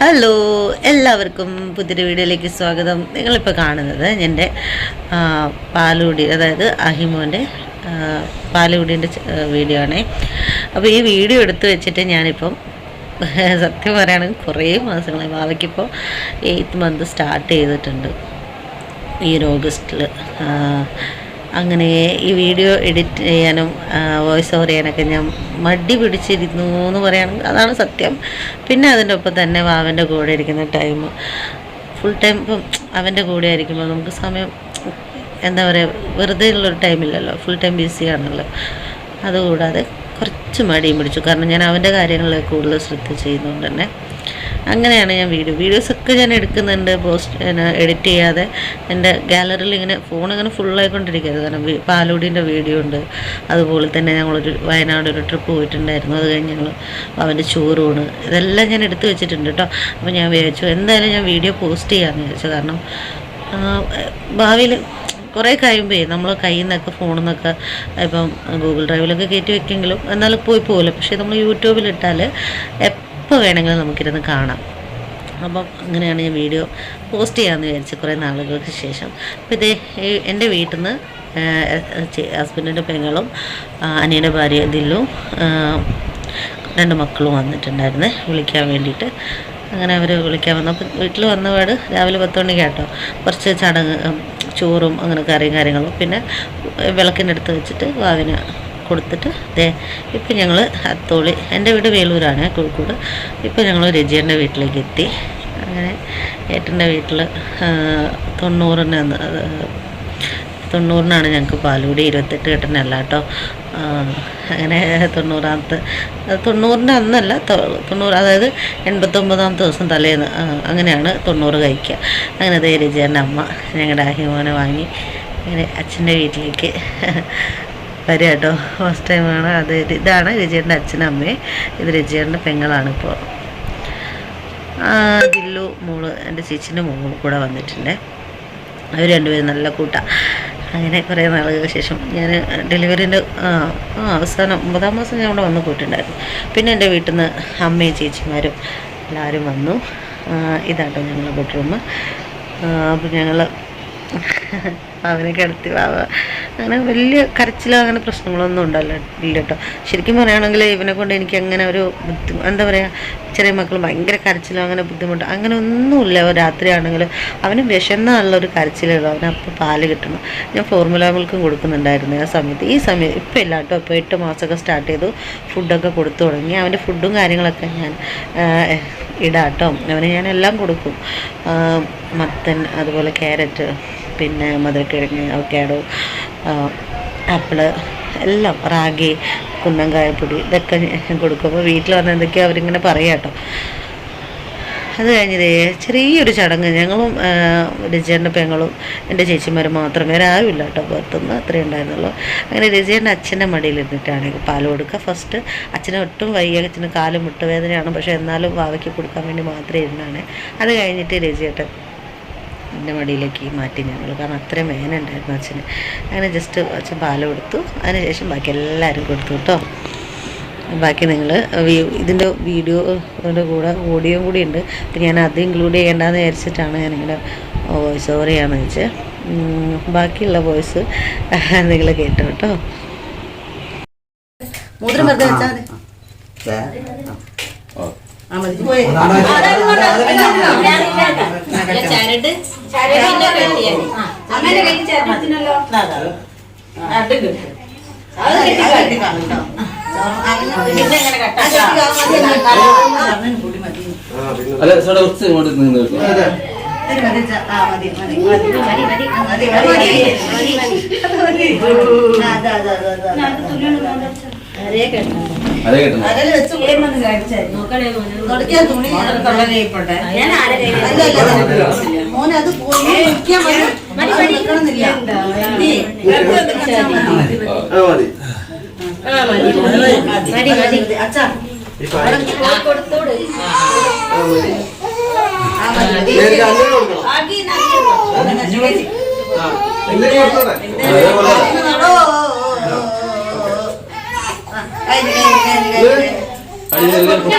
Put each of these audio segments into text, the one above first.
Hello എല്ലാവർക്കും പുതിയ വീഡിയോയിലേക്ക് സ്വാഗതം. നിങ്ങളിപ്പോൾ കാണുന്നത് എന്റെ പാലുകുടി അതായത് അഹിമോന്റെ പാലുകുടീന്റെ വീഡിയോ ആണേ. അപ്പോൾ ഈ വീഡിയോ എടുത്തു വെച്ചിട്ട് ഞാനിപ്പം സത്യം പറയുകയാണെങ്കിൽ കുറേ മാസങ്ങളായി ബാവയ്ക്കിപ്പോൾ എയ്ത്ത് മന്ത് സ്റ്റാർട്ട് ചെയ്തിട്ടുണ്ട്. ഈ ഓഗസ്റ്റിൽ അങ്ങനെ ഈ വീഡിയോ എഡിറ്റ് ചെയ്യാനും വോയിസ് ഓവർ ചെയ്യാനൊക്കെ ഞാൻ മടി പിടിച്ചിരുന്നു എന്ന് പറയുകയാണെങ്കിൽ അതാണ് സത്യം. പിന്നെ അതിന്റെ ഒപ്പം തന്നെ വാവന്റെ കൂടെ ഇരിക്കുന്ന ടൈം ഫുൾ ടൈം ഇപ്പം അവന്റെ കൂടെ ആയിരിക്കുമ്പോൾ നമുക്ക് സമയം എന്താ പറയുക വെറുതെ ഉള്ളൊരു ടൈമില്ലല്ലോ ഫുൾ ടൈം ബിസിയാണല്ലോ അതുകൂടാതെ കുറച്ച് മടിയും പിടിച്ചു. കാരണം ഞാൻ അവന്റെ കാര്യങ്ങളിൽ കൂടുതൽ ശ്രദ്ധ ചെയ്യുന്നതുകൊണ്ട് തന്നെ അങ്ങനെയാണ് ഞാൻ വീഡിയോ. വീഡിയോസൊക്കെ ഞാൻ എടുക്കുന്നുണ്ട് പോസ്റ്റ് എഡിറ്റ് ചെയ്യാതെ. എന്റെ ഗാലറിയിൽ ഇങ്ങനെ ഫോൺ ഇങ്ങനെ ഫുള്ളായിക്കൊണ്ടിരിക്കരുത് കാരണം പാലൂടിന്റെ വീഡിയോ ഉണ്ട്. അതുപോലെ തന്നെ ഞങ്ങളൊരു വയനാട് ഒരു ട്രിപ്പ് പോയിട്ടുണ്ടായിരുന്നു. അത് കഴിഞ്ഞ് ഞങ്ങൾ അവന്റെ ചോറൂണ്. ഇതെല്ലാം ഞാൻ എടുത്തു വെച്ചിട്ടുണ്ട് കേട്ടോ അപ്പോൾ ഞാൻ വിചാരിച്ചു എന്തായാലും ഞാൻ വീഡിയോ പോസ്റ്റ് ചെയ്യാമെന്ന് വിചാരിച്ചു. കാരണം ഭാവിയിൽ കുറേ കഴിയുമ്പോൾ നമ്മൾ കയ്യിൽ നിന്നൊക്കെ ഫോണിൽ നിന്നൊക്കെ ഇപ്പം ഗൂഗിൾ ഡ്രൈവിലൊക്കെ കയറ്റി വെക്കെങ്കിലും എന്നാലും പോയി പോകില്ല പക്ഷേ നമ്മൾ യൂട്യൂബിലിട്ടാൽ എപ്പോൾ വേണമെങ്കിലും നമുക്കിരുന്ന് കാണാം. അപ്പം അങ്ങനെയാണ് ഞാൻ വീഡിയോ പോസ്റ്റ് ചെയ്യാമെന്ന് വിചാരിച്ച് കുറേ നാളുകൾക്ക് ശേഷം. അപ്പോൾ ഇതേ എന്റെ വീട്ടിൽ നിന്ന് ഹസ്ബൻഡിന്റെ പെങ്ങളും അനിയുടെ ഭാര്യ ദില്ലും രണ്ട് മക്കളും വന്നിട്ടുണ്ടായിരുന്നു. വിളിക്കാൻ വേണ്ടിയിട്ട്. അങ്ങനെ അവർ വിളിക്കാൻ വന്നു. അപ്പം വീട്ടിൽ വന്നപാട് രാവിലെ പത്ത് മണിക്ക് കേട്ടോ കുറച്ച് ചടങ്ങ് ചോറും അങ്ങനെ കറിയും കാര്യങ്ങളും. പിന്നെ വിളക്കിന്റെ അടുത്ത് വെച്ചിട്ട് വാവിന് കൊടുത്തിട്ട് ദേ ഇപ്പം ഞങ്ങൾ അത്തോളി എന്റെ വീട് വേലൂരാണ് കോഴിക്കോട്. ഇപ്പം ഞങ്ങൾ രജിയന്റെ വീട്ടിലേക്ക് എത്തി. അങ്ങനെ ഏട്ടന്റെ വീട്ടിൽ തൊണ്ണൂറിന് തൊണ്ണൂറിനാണ് ഞങ്ങൾക്ക് പാലുകൂടി ഇരുപത്തെട്ട് കെട്ടനല്ല കേട്ടോ. അങ്ങനെ തൊണ്ണൂറാമത്തെ തൊണ്ണൂറിന്റെ അന്നല്ല തൊണ്ണൂറ് അതായത് എൺപത്തൊമ്പതാമത്തെ ദിവസം തലേന്ന് അങ്ങനെയാണ് തൊണ്ണൂറ് കഴിക്കുക. അങ്ങനെ രചേന്റെ അമ്മ ഞങ്ങളുടെ അഹിമോനെ വാങ്ങി അങ്ങനെ അച്ഛന്റെ വീട്ടിലേക്ക് വരിക കേട്ടോ ഫസ്റ്റ് ടൈമാണ് അത് ഇത്. ഇതാണ് രചേന്റെ അച്ഛനും അമ്മയും. ഇത് രചേന്റെ പെങ്ങളാണ് ഇപ്പോൾ ജില്ലു മോൾ എന്റെ ചേച്ചിന്റെ മോളും കൂടെ വന്നിട്ടുണ്ട്. അവർ രണ്ടുപേരും നല്ല കൂട്ടാണ് അങ്ങനെ കുറേ നാളുകൾക്ക് ശേഷം ഞാൻ ഡെലിവറിന്റെ അവസാനം ഒമ്പതാം മാസം ഞാൻ അവിടെ വന്ന് പോയിട്ടുണ്ടായിരുന്നു. പിന്നെ എന്റെ വീട്ടിൽ നിന്ന് അമ്മയും ചേച്ചിമാരും എല്ലാവരും വന്നു. ഇതാട്ടോ ഞങ്ങളുടെ ബെഡ്റൂം അപ്പോൾ ഞങ്ങൾ അവനെ കിടത്തി വാവ അങ്ങനെ വലിയ കരച്ചിലോ അങ്ങനെ പ്രശ്നങ്ങളൊന്നും ഉണ്ടല്ലോ ഇല്ല കേട്ടോ ശരിക്കും പറയുകയാണെങ്കിൽ ഇവനെ കൊണ്ട് എനിക്ക് അങ്ങനെ ഒരു ബുദ്ധി എന്താ പറയുക ചെറിയ മക്കൾ ഭയങ്കര കരച്ചിലോ അങ്ങനെ ബുദ്ധിമുട്ട് അങ്ങനെ ഒന്നുമില്ല. രാത്രിയാണെങ്കിൽ അവന് വിശന്നുള്ള ഒരു കരച്ചിലുള്ളൂ അവന് അപ്പോൾ പാൽ കിട്ടണം. ഞാൻ ഫോർമുല മിൽക്കും കൊടുക്കുന്നുണ്ടായിരുന്നു ആ സമയത്ത്. ഈ സമയത്ത് ഇപ്പോൾ ഇല്ല കേട്ടോ. ഇപ്പോൾ എട്ട് മാസമൊക്കെ സ്റ്റാർട്ട് ചെയ്തു. ഫുഡൊക്കെ കൊടുത്തു തുടങ്ങി. അവന്റെ ഫുഡും കാര്യങ്ങളൊക്കെ ഞാൻ ഇടാം കേട്ടോ. അവന് ഞാൻ എല്ലാം കൊടുക്കും. മത്തൻ അതുപോലെ ക്യാരറ്റ് പിന്നെ മധുരക്കിഴങ്ങ് അവക്കാഡോ ആപ്പിൾ എല്ലാം റാഗി കുന്നങ്കായപ്പൊടി ഇതൊക്കെ ഞാൻ കൊടുക്കും അപ്പോൾ വീട്ടിൽ വന്ന എന്തൊക്കെയോ അവരിങ്ങനെ പറയാം കേട്ടോ അത് കഴിഞ്ഞതേ ചെറിയൊരു ചടങ്ങ് ഞങ്ങളും രജേന്റെ പെങ്ങളും എന്റെ ചേച്ചിമാരും മാത്രം വേറെ ആരുമില്ല കേട്ടോ പുറത്തുനിന്ന് അത്രേ ഉണ്ടായിരുന്നുള്ളൂ. അങ്ങനെ രജേന്റെ അച്ഛന്റെ മടിയിലിരുന്നിട്ടാണ് പാൽ കൊടുക്കുക. ഫസ്റ്റ് അച്ഛന് ഒട്ടും വയ്യ അച്ഛന് കാലും മുട്ടുവേദനയാണ്. പക്ഷേ എന്നാലും വാവയ്ക്ക് കൊടുക്കാൻ വേണ്ടി മാത്രമേ ഇരുന്നാണ്. അത് കഴിഞ്ഞിട്ട് രജിയേട്ടൻ എന്റെ മടിയിലേക്ക് മാറ്റി ഞങ്ങൾ കാരണം അത്രയും വേന ഉണ്ടായിരുന്നു അച്ഛന്. അങ്ങനെ ജസ്റ്റ് അച്ഛൻ പാൽ കൊടുത്തു. അതിനുശേഷം ബാക്കി എല്ലാവരും കൊടുത്തു കേട്ടോ. ബാക്കി നിങ്ങൾ ഇതിന്റെ വീഡിയോയുടെ കൂടെ ഓഡിയോ കൂടി ഉണ്ട്. അപ്പം ഞാൻ അത് ഇൻക്ലൂഡ് ചെയ്യേണ്ടെന്ന് വിചാരിച്ചിട്ടാണ് ഞാൻ നിങ്ങളുടെ വോയിസ് ഓവർ ചെയ്യാമെന്ന് വെച്ചാൽ ബാക്കിയുള്ള വോയിസ് നിങ്ങൾ കേട്ടോ കേട്ടോ. മൂത്രം വെറുതെ വെച്ചാൽ മതി. ചരട് അങ്ങനെ കൈ അത് കെട്ടി അല്ല സാറേ കുറച്ച് ഇങ്ങോട്ട് നിന്ന് കേട്ടോ അതേ കേട്ടോ ഞാൻ ആരെ കയ്യിൽ മോനെ അത് പോയി നിൽക്കാൻ. നിൽക്കണമെന്നില്ല. അച്ഛാ കൊടുത്തോട്. അതേപോലെ. അടി കുറച്ച് കുറച്ച്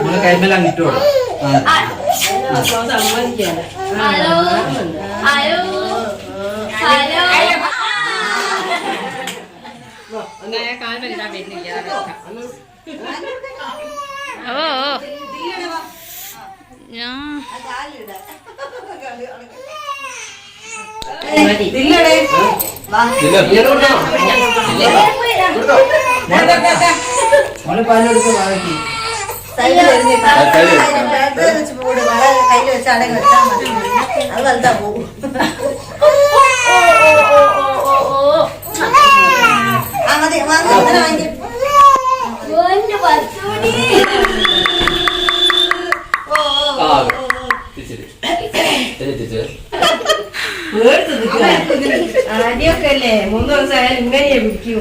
അവിടെ കൈമെല്ലാം കിട്ടുള്ളൂ ഹലോ ഹലോ ഹലോ ഓ ഞാൻ തില്ലടേ വാ നമ്മൾ പാൽ കൊടുത്ത് വാങ്ങി സൈഡിൽ എറിഞ്ഞ് ആ, കയ്യിൽ അത് വെച്ച് പോട് കയ്യിൽ വെച്ച് അടങ്ങി വെച്ചാൽ മതി. അത് വലുതാ പോകും ആദ്യമൊക്കെ അല്ലേ മൂന്ന് ദിവസം ആയാലും ഇങ്ങനെയാ പിടിക്കൂ.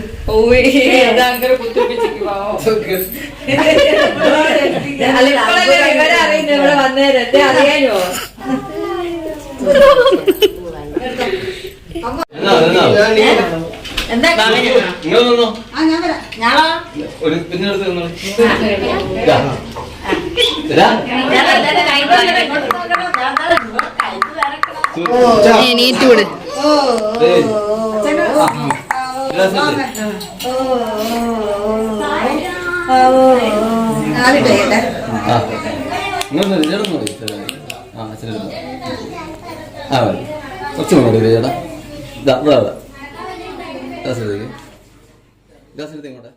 അറിയുന്നത് ഇവിടെ വന്നേരം. എന്തേ അറിയാലോ എന്നാ എന്നാ? എന്താ? പിന്നെ എണീറ്റ് വിട്. ആ, കുറച്ച് മുന്നോട്ട് ചേട്ടാ ഇതാ ഇതാ ഇതാ ഇങ്ങോട്ടെ